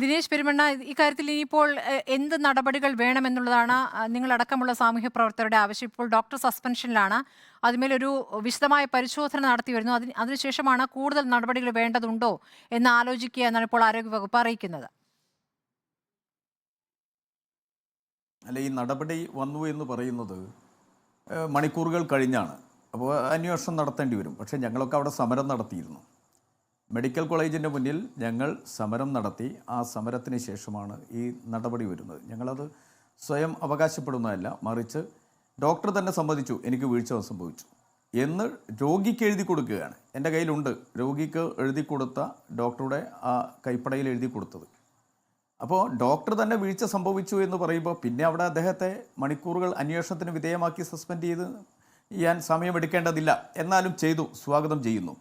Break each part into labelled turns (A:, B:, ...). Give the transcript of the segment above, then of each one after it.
A: ദിനേശ് പെരുമണ്ണ ഇക്കാര്യത്തിൽ ഇനിയിപ്പോൾ എന്ത് നടപടികൾ വേണമെന്നുള്ളതാണ് നിങ്ങളടക്കമുള്ള സാമൂഹ്യ പ്രവർത്തകരുടെ ആവശ്യം. ഇപ്പോൾ ഡോക്ടർ സസ്പെൻഷനിലാണ്. അതിന്മേലൊരു വിശദമായ പരിശോധന നടത്തി വരുന്നു. അതിന് അതിനുശേഷമാണ് കൂടുതൽ നടപടികൾ വേണ്ടതുണ്ടോ എന്ന് ആലോചിക്കുക എന്നാണ് ഇപ്പോൾ ആരോഗ്യവകുപ്പ് അറിയിക്കുന്നത്.
B: അല്ല ഈ നടപടി വന്നു എന്ന് പറയുന്നത് മണിക്കൂറുകൾ കഴിഞ്ഞാണ്. അപ്പോൾ അന്വേഷണം നടത്തേണ്ടി വരും. പക്ഷേ ഞങ്ങളൊക്കെ അവിടെ സമരം നടത്തിയിരുന്നു. മെഡിക്കൽ കോളേജിന്റെ മുന്നിൽ ഞങ്ങൾ സമരം നടത്തി. ആ സമരത്തിന് ശേഷമാണ് ഈ നടപടി വരുന്നത്. ഞങ്ങളത് സ്വയം അവകാശപ്പെടുന്നതല്ല മറിച്ച് ഡോക്ടർ തന്നെ സമ്മതിച്ചു എനിക്ക് വീഴ്ച സംഭവിച്ചു എന്ന് രോഗിക്ക് എഴുതി കൊടുക്കുകയാണ്. എന്റെ കയ്യിലുണ്ട്. രോഗിക്ക് എഴുതി കൊടുത്ത ഡോക്ടറുടെ ആ കൈപ്പടയിൽ എഴുതി കൊടുത്തത്. അപ്പോൾ ഡോക്ടർ തന്നെ വീഴ്ച സംഭവിച്ചു എന്ന് പറയുമ്പോൾ പിന്നെ അവിടെ അദ്ദേഹത്തെ മണിക്കൂറുകൾ അന്വേഷണത്തിന് വിധേയമാക്കി സസ്പെൻഡ് ചെയ്ത് ചെയ്യാൻ സമയമെടുക്കേണ്ടതില്ല. എന്നാലും ചെയ്തു സ്വാഗതം ചെയ്യുന്നു.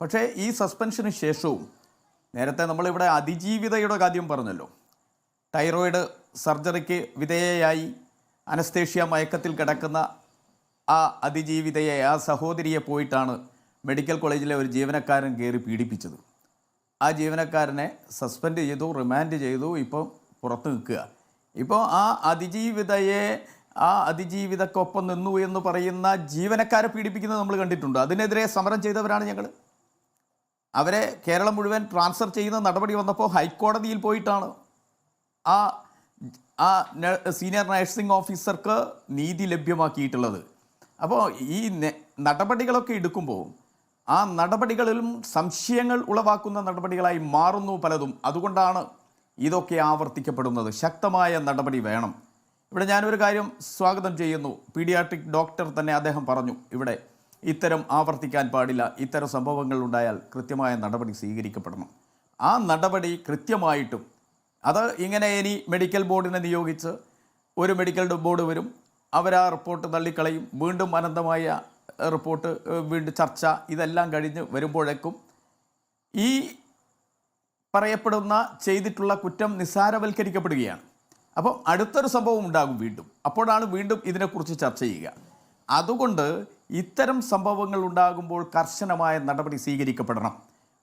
B: പക്ഷേ ഈ സസ്പെൻഷന് ശേഷവും നേരത്തെ നമ്മളിവിടെ അതിജീവിതയുടെ കാര്യം പറഞ്ഞല്ലോ. തൈറോയിഡ് സർജറിക്ക് വിധേയയായി അനസ്തേഷ്യ മയക്കത്തിൽ കിടക്കുന്ന ആ അതിജീവിതയെ ആ സഹോദരിയെ പോയിട്ടാണ് മെഡിക്കൽ കോളേജിലെ ഒരു ജീവനക്കാരൻ കയറി പീഡിപ്പിച്ചത്. ആ ജീവനക്കാരനെ സസ്പെൻഡ് ചെയ്തു റിമാൻഡ് ചെയ്തു ഇപ്പോൾ പുറത്ത് നിൽക്കുക. ഇപ്പോൾ ആ അതിജീവിതയെ ആ അതിജീവിതക്കൊപ്പം നിന്നു എന്ന് പറയുന്ന ജീവനക്കാരെ പീഡിപ്പിക്കുന്നത് നമ്മൾ കണ്ടിട്ടുണ്ട്. അതിനെതിരെ സമരം ചെയ്തവരാണ് ഞങ്ങൾ അവരെ കേരളം മുഴുവൻ ട്രാൻസ്ഫർ ചെയ്യുന്ന നടപടി വന്നപ്പോൾ ഹൈക്കോടതിയിൽ പോയിട്ടാണ്. ആ ആ സീനിയർ നഴ്സിംഗ് ഓഫീസർക്ക് നീതി ലഭ്യമാക്കിയിട്ടുള്ളത്. അപ്പോൾ ഈ നടപടികളൊക്കെ എടുക്കുമ്പോൾ ആ നടപടികളിലും സംശയങ്ങൾ ഉളവാക്കുന്ന നടപടികളായി മാറുന്നു പലതും. അതുകൊണ്ടാണ് ഇതൊക്കെ ആവർത്തിക്കപ്പെടുന്നത്. ശക്തമായ നടപടി വേണം. ഇവിടെ ഞാനൊരു കാര്യം സ്വാഗതം ചെയ്യുന്നു. പീഡിയാട്രിക് ഡോക്ടർ തന്നെ അദ്ദേഹം പറഞ്ഞു ഇവിടെ. ഇത്തരം ആവർത്തിക്കാൻ പാടില്ല. ഇത്തരം സംഭവങ്ങൾ ഉണ്ടായാൽ കൃത്യമായ നടപടി സ്വീകരിക്കപ്പെടണം. ആ നടപടി കൃത്യമായിട്ടും അത് ഇങ്ങനെ ഇനി മെഡിക്കൽ ബോർഡിനെ നിയോഗിച്ച് ഒരു മെഡിക്കൽ ബോർഡ് വരും അവരാ റിപ്പോർട്ട് തള്ളിക്കളയും വീണ്ടും അനന്തമായ റിപ്പോർട്ട് വീണ്ടും ചർച്ച ഇതെല്ലാം കഴിഞ്ഞ് വരുമ്പോഴേക്കും ഈ പറയപ്പെടുന്ന ചെയ്തിട്ടുള്ള കുറ്റം നിസ്സാരവൽക്കരിക്കപ്പെടുകയാണ്. അപ്പോൾ അടുത്തൊരു സംഭവം ഉണ്ടാകും വീണ്ടും. അപ്പോഴാണ് വീണ്ടും ഇതിനെക്കുറിച്ച് ചർച്ച ചെയ്യുക. അതുകൊണ്ട് ഇത്തരം സംഭവങ്ങൾ ഉണ്ടാകുമ്പോൾ കർശനമായ നടപടി സ്വീകരിക്കപ്പെടണം.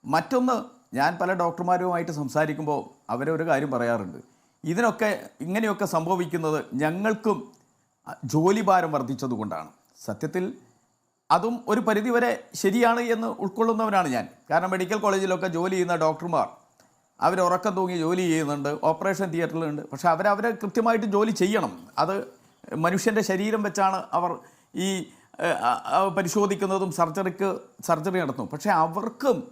B: മറ്റൊന്ന് ഞാൻ പല ഡോക്ടർമാരുമായിട്ട് സംസാരിക്കുമ്പോൾ അവരൊരു കാര്യം പറയാറുണ്ട്. ഇതിനൊക്കെ ഇങ്ങനെയൊക്കെ സംഭവിക്കുന്നത് ഞങ്ങൾക്കും ജോലിഭാരം വർദ്ധിച്ചതുകൊണ്ടാണ് സത്യത്തിൽ അതും ഒരു പരിധിവരെ ശരിയാണ് എന്ന് ഉൾക്കൊള്ളുന്നവനാണ് ഞാൻ. കാരണം മെഡിക്കൽ കോളേജിലൊക്കെ ജോലി ചെയ്യുന്ന ഡോക്ടർമാർ അവർ ഉറക്കം തൂങ്ങി ജോലി ചെയ്യുന്നുണ്ട് ഓപ്പറേഷൻ തിയേറ്ററിലുണ്ട്. പക്ഷേ അവരവരെ കൃത്യമായിട്ട് ജോലി ചെയ്യണം. അത് മനുഷ്യന്റെ ശരീരം വെച്ചാണ് അവർ ഈ പരിശോധിക്കുന്നതും സർജറിക്ക് സർജറി നടത്തും പക്ഷേ അവർക്കും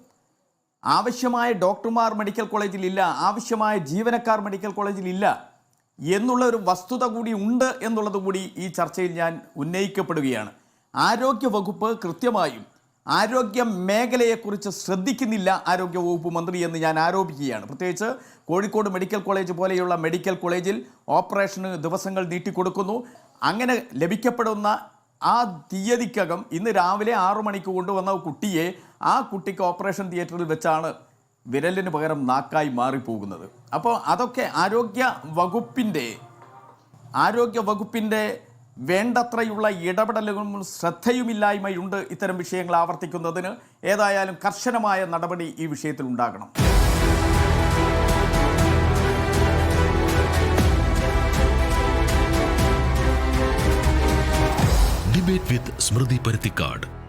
B: ആവശ്യമായ ഡോക്ടർമാർ മെഡിക്കൽ കോളേജിൽ ഇല്ല ആവശ്യമായ ജീവനക്കാർ മെഡിക്കൽ കോളേജിൽ ഇല്ല എന്നുള്ള ഒരു വസ്തുത കൂടി ഉണ്ട് എന്നുള്ളത് കൂടി ഈ ചർച്ചയിൽ ഞാൻ ഉന്നയിക്കപ്പെടുകയാണ്. ആരോഗ്യ വകുപ്പ് കൃത്യമായും ആരോഗ്യ മേഖലയെക്കുറിച്ച് ശ്രദ്ധിക്കുന്നില്ല ആരോഗ്യ വകുപ്പ് മന്ത്രി എന്ന് ഞാൻ ആരോപിക്കുകയാണ്. പ്രത്യേകിച്ച് കോഴിക്കോട് മെഡിക്കൽ കോളേജ് പോലെയുള്ള മെഡിക്കൽ കോളേജിൽ ഓപ്പറേഷന് ദിവസങ്ങൾ നീട്ടിക്കൊടുക്കുന്നു. അങ്ങനെ ലഭിക്കപ്പെടുന്ന ആ തീയതിക്കകം ഇന്ന് രാവിലെ ആറു മണിക്ക് കൊണ്ടുവന്ന കുട്ടിയെ ആ കുട്ടിക്ക് ഓപ്പറേഷൻ തിയേറ്ററിൽ വെച്ചാണ് വിരലിന് പകരം നാക്കായി മാറിപ്പോകുന്നത്. അപ്പോൾ അതൊക്കെ ആരോഗ്യ വകുപ്പിന്റെ ആരോഗ്യ വകുപ്പിന്റെ വേണ്ടത്രയുള്ള ഇടപെടലുകളും ശ്രദ്ധയുമില്ലായ്മയുണ്ട് ഇത്തരം വിഷയങ്ങൾ ആവർത്തിക്കുന്നതിന്. ഏതായാലും കർശനമായ നടപടി ഈ വിഷയത്തിൽ ഉണ്ടാകണം
C: Innovate with Smriti Parithikad.